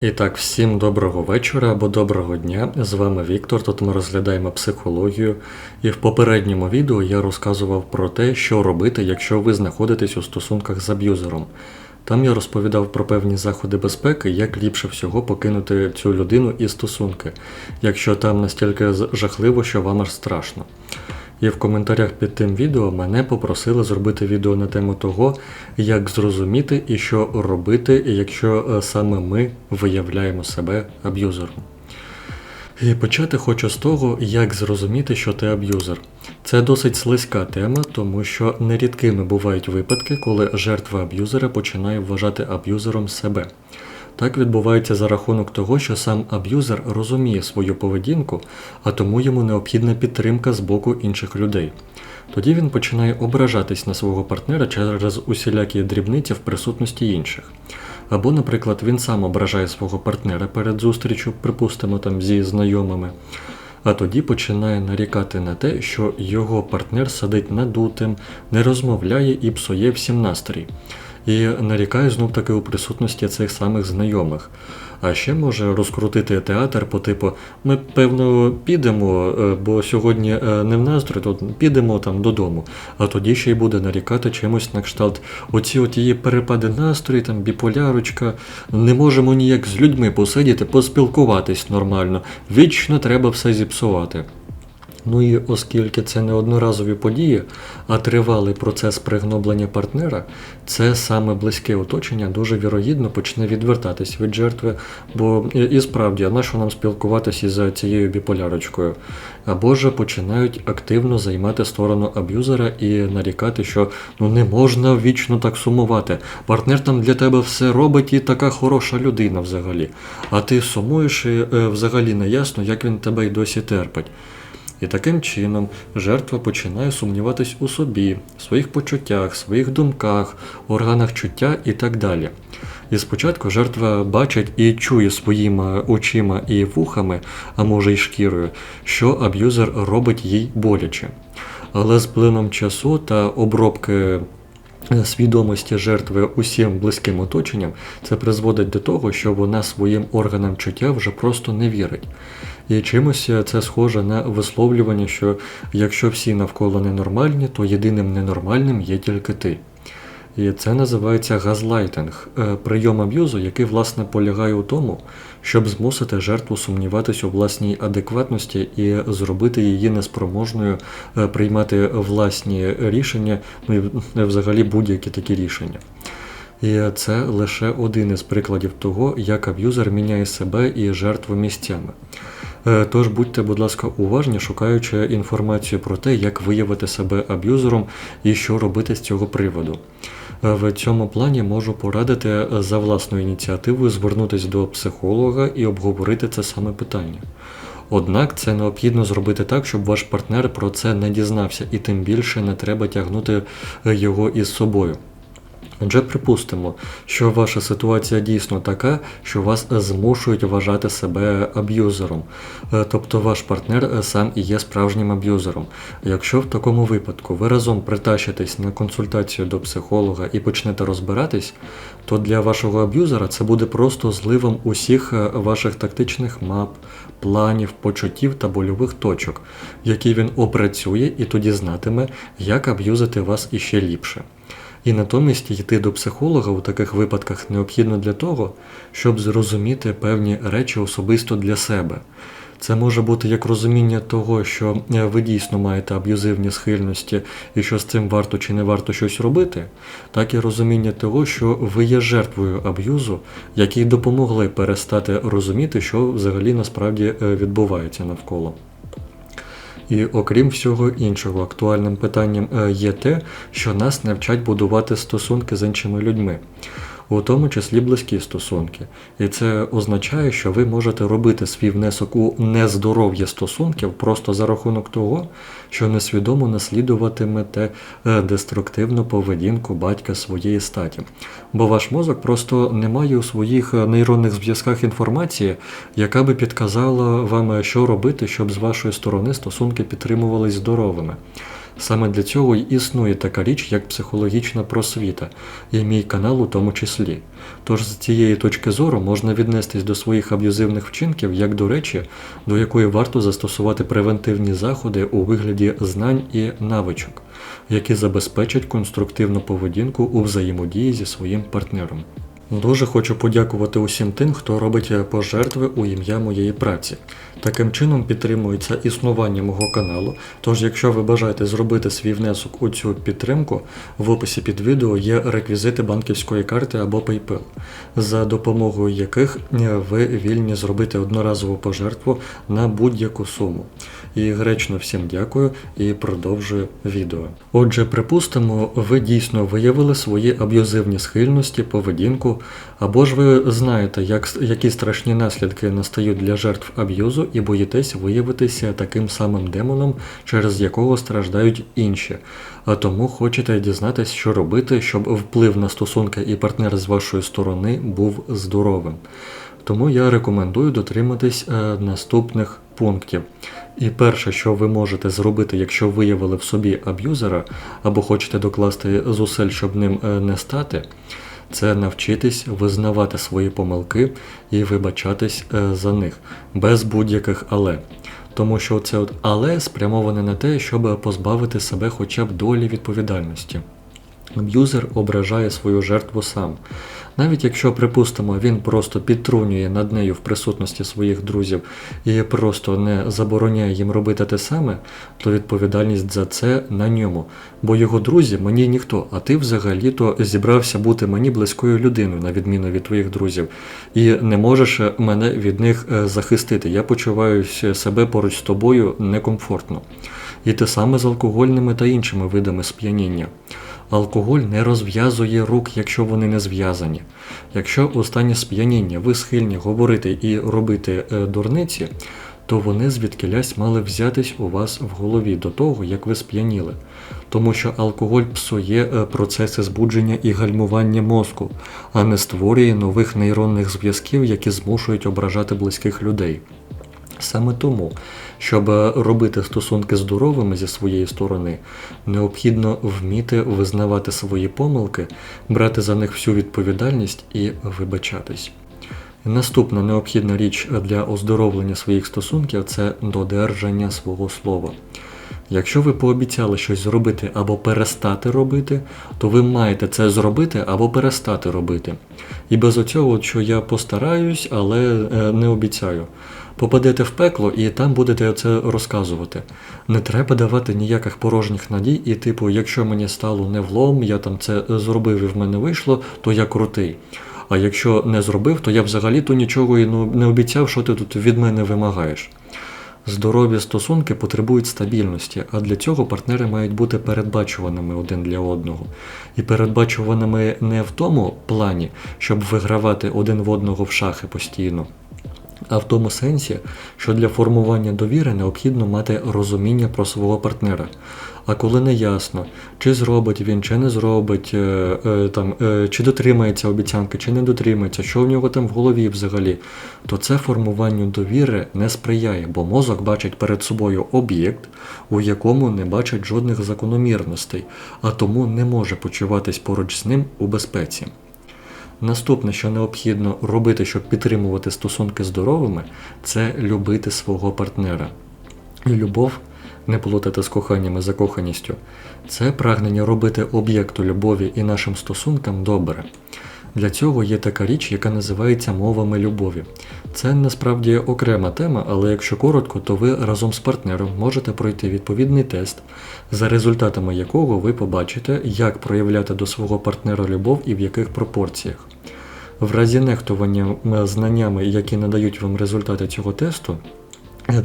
І так, всім доброго вечора або доброго дня. З вами Віктор. Тут ми розглядаємо психологію. І в попередньому відео я розказував про те, що робити, якщо ви знаходитесь у стосунках з аб'юзером. Там я розповідав про певні заходи безпеки, як ліпше всього покинути цю людину і стосунки, якщо там настільки жахливо, що вам аж страшно. І в коментарях під тим відео мене попросили зробити відео на тему того, як зрозуміти і що робити, якщо е, саме ми виявляємо себе аб'юзером. І почати хочу з того, як зрозуміти, що ти аб'юзер. Це досить слизька тема, тому що нерідкими бувають випадки, коли жертва аб'юзера починає вважати аб'юзером себе. Так відбувається за рахунок того, що сам аб'юзер розуміє свою поведінку, а тому йому необхідна підтримка з боку інших людей. Тоді він починає ображатись на свого партнера через усілякі дрібниці в присутності інших. Або, наприклад, він сам ображає свого партнера перед зустрічю, припустимо, там зі знайомими, а тоді починає нарікати на те, що його партнер сидить надутим, не розмовляє і псує всім настрій. І нарікає знов таки у присутності цих самих знайомих. А ще може розкрутити театр по типу: ми певно підемо, е, бо сьогодні е, не в настрої, то підемо там додому. А тоді ще й буде нарікати чимось на кшталт. Оці от її перепади настрою, там біполярочка, не можемо ніяк з людьми посидіти, поспілкуватись нормально. Вічно треба все зіпсувати. Ну і оскільки це не одноразові події, а тривалий процес пригноблення партнера, це саме близьке оточення дуже вірогідно почне відвертатись від жертви, бо і, справді, а на що нам спілкуватися із цією біполярочкою? Або ж починають активно займати сторону аб'юзера і нарікати, що ну не можна вічно так сумувати. Партнер там для тебе все робить і така хороша людина взагалі. А ти сумуєш і е, взагалі не ясно, як він тебе й досі терпить. І таким чином жертва починає сумніватись у собі, своїх почуттях, своїх думках, органах чуття і так далі. І спочатку жертва бачить і чує своїми очима і вухами, а може й шкірою, що аб'юзер робить їй боляче. Але з плином часу та обробки свідомості жертви усім близьким оточенням, це призводить до того, що вона своїм органам чуття вже просто не вірить. І чимось це схоже на висловлювання, що якщо всі навколо ненормальні, то єдиним ненормальним є тільки ти. І це називається газлайтинг, е, прийом аб'юзу, який власне полягає у тому, щоб змусити жертву сумніватись у власній адекватності і зробити її неспроможною е, приймати власні рішення, ну і е, взагалі будь-які такі рішення. І це лише один із прикладів того, як аб'юзер міняє себе і жертву місцями. Е, Тож будьте, будь ласка, уважні, шукаючи інформацію про те, як виявити себе аб'юзером і що робити з цього приводу. Е, В цьому плані можу порадити за власною ініціативою звернутися до психолога і обговорити це саме питання. Однак це необхідно зробити так, щоб ваш партнер про це не дізнався, і тим більше не треба тягнути його із собою. Адже припустимо, що ваша ситуація дійсно така, що вас змушують вважати себе аб'юзером, Е, тобто ваш партнер е, сам і є справжнім аб'юзером. Якщо в такому випадку ви разом притащитесь на консультацію до психолога і почнете розбиратись, то для вашого аб'юзера це буде просто зливом усіх е, ваших тактичних мап, планів, почуттів та больових точок, які він опрацює і тоді знатиме, як аб'юзити вас іще ліпше. І натомість йти до психолога у таких випадках необхідно для того, щоб зрозуміти певні речі особисто для себе. Це може бути як розуміння того, що е, ви дійсно маєте аб'юзивні схильності і що з цим варто чи не варто щось робити, так і розуміння того, що ви є жертвою аб'юзу, які допомогли перестати розуміти, що взагалі насправді е, відбувається навколо. І окрім всього іншого, актуальним питанням е, є те, що нас навчать будувати стосунки з іншими людьми, у тому числі близькі стосунки. І це означає, що ви можете робити свій внесок у нездоров'я стосунків просто за рахунок того, що несвідомо наслідуватимете е, деструктивну поведінку батька своєї статі. Бо ваш мозок просто не має у своїх е, нейронних зв'язках інформації, яка би підказала вам, е, що робити, щоб з вашої сторони стосунки підтримувались здоровими. Саме для цього й існує така річ, як психологічна просвіта, і мій канал у тому числі. Тож з цієї точки зору можна віднестись до своїх аб'юзивних вчинків як до речі, до якої варто застосувати превентивні заходи у вигляді знань і навичок, які забезпечать конструктивну поведінку у взаємодії зі своїм партнером. Дуже хочу подякувати усім тим, хто робить пожертви у ім'я моєї праці. Таким чином підтримується існування мого каналу. Тож, якщо ви бажаєте зробити свій внесок у цю підтримку, в описі під відео є реквізити банківської карти або PayPal, за допомогою яких ви вільні зробити одноразову пожертву на будь-яку суму. І гречно всім дякую і продовжую відео. Отже, припустимо, ви дійсно виявили свої аб'юзивні схильності, поведінку, або ж ви знаєте, як, які страшні наслідки настають для жертв аб'юзу, і боїтесь виявитися таким самим демоном, через якого страждають інші. А тому хочете дізнатися, що робити, щоб вплив на стосунки і партнер з вашої сторони був здоровим. Тому я рекомендую дотриматись е, наступних пунктів. І перше, що ви можете зробити, якщо виявили в собі аб'юзера, або хочете докласти зусиль, щоб ним е, не стати, це навчитись визнавати свої помилки і вибачатись е, за них без будь-яких але. Тому що це от але спрямоване на те, щоб позбавити себе хоча б долі відповідальності. Аб'юзер ображає свою жертву сам. Навіть якщо, припустимо, він просто підтрунює над нею в присутності своїх друзів і просто не забороняє їм робити те саме, то відповідальність за це на ньому. Бо його друзі мені ніхто, а ти взагалі-то зібрався бути мені близькою людиною, на відміну від твоїх друзів, і не можеш мене від них е, захистити. Я почуваюся себе поруч з тобою некомфортно. І те саме з алкогольними та іншими видами сп'яніння. Алкоголь не розв'язує рук, якщо вони не зв'язані. Якщо у стані сп'яніння ви схильні говорити і робити е, дурниці, то вони звідкилясь мали взятись у вас в голові до того, як ви сп'яніли. Тому що алкоголь псує е, процеси збудження і гальмування мозку, а не створює нових нейронних зв'язків, які змушують ображати близьких людей. Саме тому, щоб робити стосунки здоровими зі своєї сторони, необхідно вміти визнавати свої помилки, брати за них всю відповідальність і вибачатись. Наступна необхідна річ для оздоровлення своїх стосунків це додержання свого слова. Якщо ви пообіцяли щось зробити або перестати робити, то ви маєте це зробити або перестати робити. І без оцього, що я постараюсь, але е, не обіцяю. Попадете в пекло і там будете це розказувати. Не треба давати ніяких порожніх надій, і, типу, якщо мені стало не влом, я там це зробив і в мене вийшло, то я крутий. А якщо не зробив, то я взагалі-то нічого і ну, не обіцяв, що ти тут від мене вимагаєш. Здорові стосунки потребують стабільності, а для цього партнери мають бути передбачуваними один для одного. І передбачуваними не в тому плані, щоб вигравати один в одного в шахи постійно. А в тому сенсі, що для формування довіри необхідно мати розуміння про свого партнера. А коли не ясно, чи зробить він, чи не зробить, е, е, там, е, чи дотримається обіцянки, чи не дотримається, що в нього там в голові взагалі, то це формуванню довіри не сприяє, бо мозок бачить перед собою об'єкт, у якому не бачить жодних закономірностей, а тому не може почуватись поруч з ним у безпеці. Наступне, що необхідно робити, щоб підтримувати стосунки здоровими, це любити свого партнера. Любов, не плутати з коханням і закоханістю, це прагнення робити об'єкту любові і нашим стосункам добре. Для цього є така річ, яка називається мовами любові. Це насправді окрема тема, але якщо коротко, то ви разом з партнером можете пройти відповідний тест, за результатами якого ви побачите, як проявляти до свого партнера любов і в яких пропорціях. В разі нехтування знаннями, які надають вам результати цього тесту,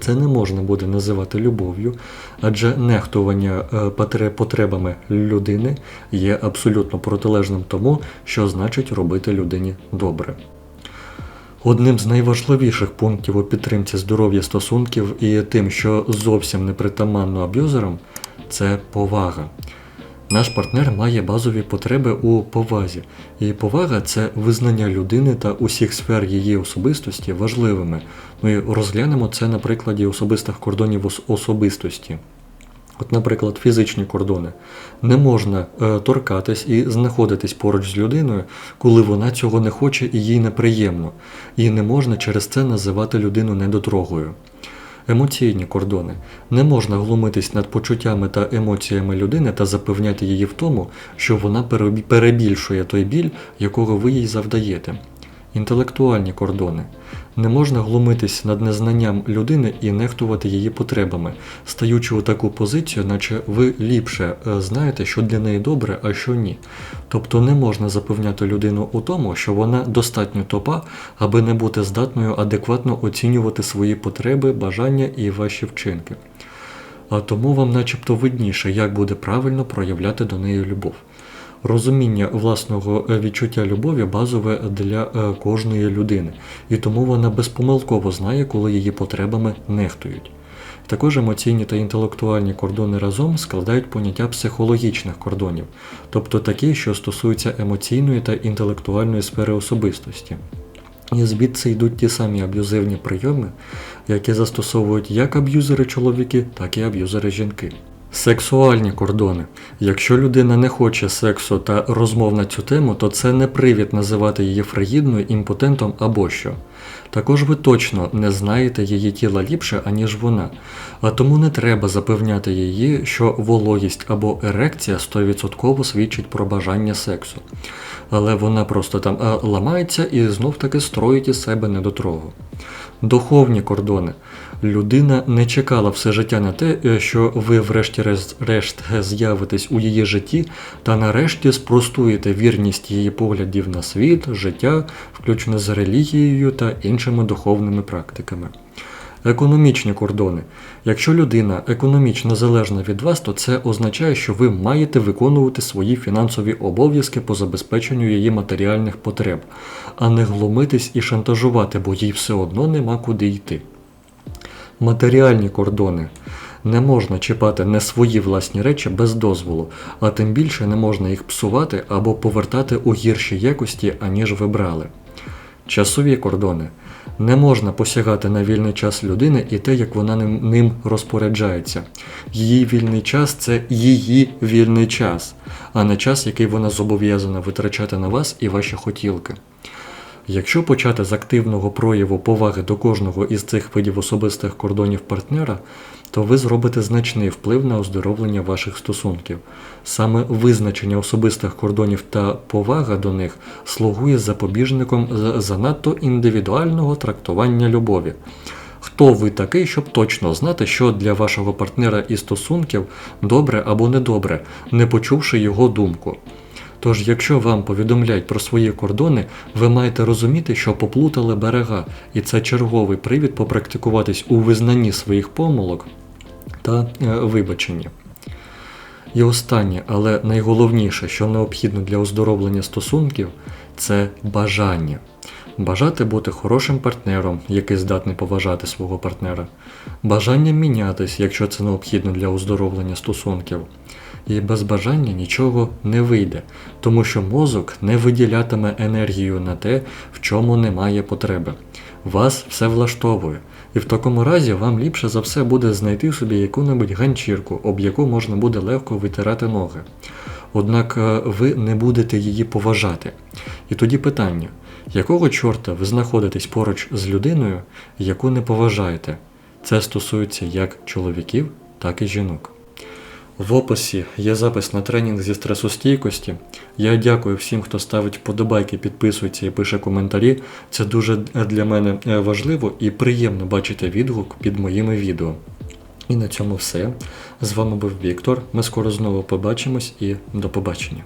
це не можна буде називати любов'ю, адже нехтування е, потребами людини є абсолютно протилежним тому, що значить робити людині добре. Одним з найважливіших пунктів у підтримці здоров'я стосунків і тим, що зовсім не притаманно аб'юзерам, це повага. Наш партнер має базові потреби у повазі, і повага це визнання людини та усіх сфер її особистості важливими. Ми розглянемо це на прикладі особистих кордонів особистості. От, наприклад, фізичні кордони. Не можна е, торкатись і знаходитись поруч з людиною, коли вона цього не хоче і їй неприємно. І не можна через це називати людину недотрогою. Емоційні кордони. Не можна глумитись над почуттями та емоціями людини та запевняти її в тому, що вона перебі- перебільшує той біль, якого ви їй завдаєте. Інтелектуальні кордони. Не можна глумитись над незнанням людини і нехтувати її потребами, стаючи у таку позицію, наче ви ліпше е, знаєте, що для неї добре, а що ні. Тобто не можна запевняти людину у тому, що вона достатньо топа, аби не бути здатною адекватно оцінювати свої потреби, бажання і ваші вчинки. А тому вам начебто видніше, як буде правильно проявляти до неї любов. Розуміння власного е, відчуття любові базове для е, кожної людини, і тому вона безпомилково знає, коли її потребами нехтують. Також емоційні та інтелектуальні кордони разом складають поняття психологічних кордонів, тобто такі, що стосуються емоційної та інтелектуальної сфери особистості. І звідси йдуть ті самі аб'юзивні прийоми, які застосовують як аб'юзери чоловіки, так і аб'юзери жінки. Сексуальні кордони. Якщо людина не хоче сексу та розмов на цю тему, то це не привід називати її фригідною, імпотентом або що. Також ви точно не знаєте її тіла ліпше, аніж вона, а тому не треба запевняти її, що вологість або ерекція 100% свідчить про бажання сексу. Але вона просто там а, ламається і знов таки строїть із себе недотрогу. Духовні кордони. Людина не чекала все життя на те, е, що ви врешті-решт з'явитесь у її житті та нарешті спростуєте вірність її поглядів на світ, життя, включно з релігією та іншими духовними практиками. Економічні кордони. Якщо людина економічно залежна від вас, то це означає, що ви маєте виконувати свої фінансові обов'язки по забезпеченню її матеріальних потреб, а не глумитись і шантажувати, бо їй все одно нема куди йти. Матеріальні кордони. Не можна чіпати не свої власні речі без дозволу, а тим більше не можна їх псувати або повертати у гіршій якості, аніж ви брали. Часові кордони. Не можна посягати на вільний час людини і те, як вона ним, ним розпоряджається. Її вільний час це її вільний час, а не час, який вона зобов'язана витрачати на вас і ваші хотілки. Якщо почати з активного прояву поваги до кожного із цих видів особистих кордонів партнера, то ви зробите значний вплив на оздоровлення ваших стосунків. Саме визначення особистих кордонів та повага до них слугує запобіжником занадто індивідуального трактування любові. Хто ви такий, щоб точно знати, що для вашого партнера і стосунків добре або недобре, не почувши його думку? Тож, якщо вам повідомляють про свої кордони, ви маєте розуміти, що поплутали берега, і це черговий привід попрактикуватись у визнанні своїх помилок та е, вибаченні. І останнє, але найголовніше, що необхідно для оздоровлення стосунків, це бажання. Бажати бути хорошим партнером, який здатний поважати свого партнера, бажання мінятись, якщо це необхідно для оздоровлення стосунків. І без бажання нічого не вийде, тому що мозок не виділятиме енергію на те, в чому немає потреби. Вас все влаштовує, і в такому разі вам ліпше за все буде знайти собі яку-небудь ганчірку, об яку можна буде легко витирати ноги. Однак е, ви не будете її поважати. І тоді питання: якого чорта ви знаходитесь поруч з людиною, яку не поважаєте? Це стосується як чоловіків, так і жінок. В описі є запис на тренінг зі стресостійкості. Я дякую всім, хто ставить вподобайки, підписується і пише коментарі. Це дуже для мене е, важливо і приємно бачити відгук під моїми відео. І на цьому все. З вами був Віктор. Ми скоро знову побачимось і до побачення.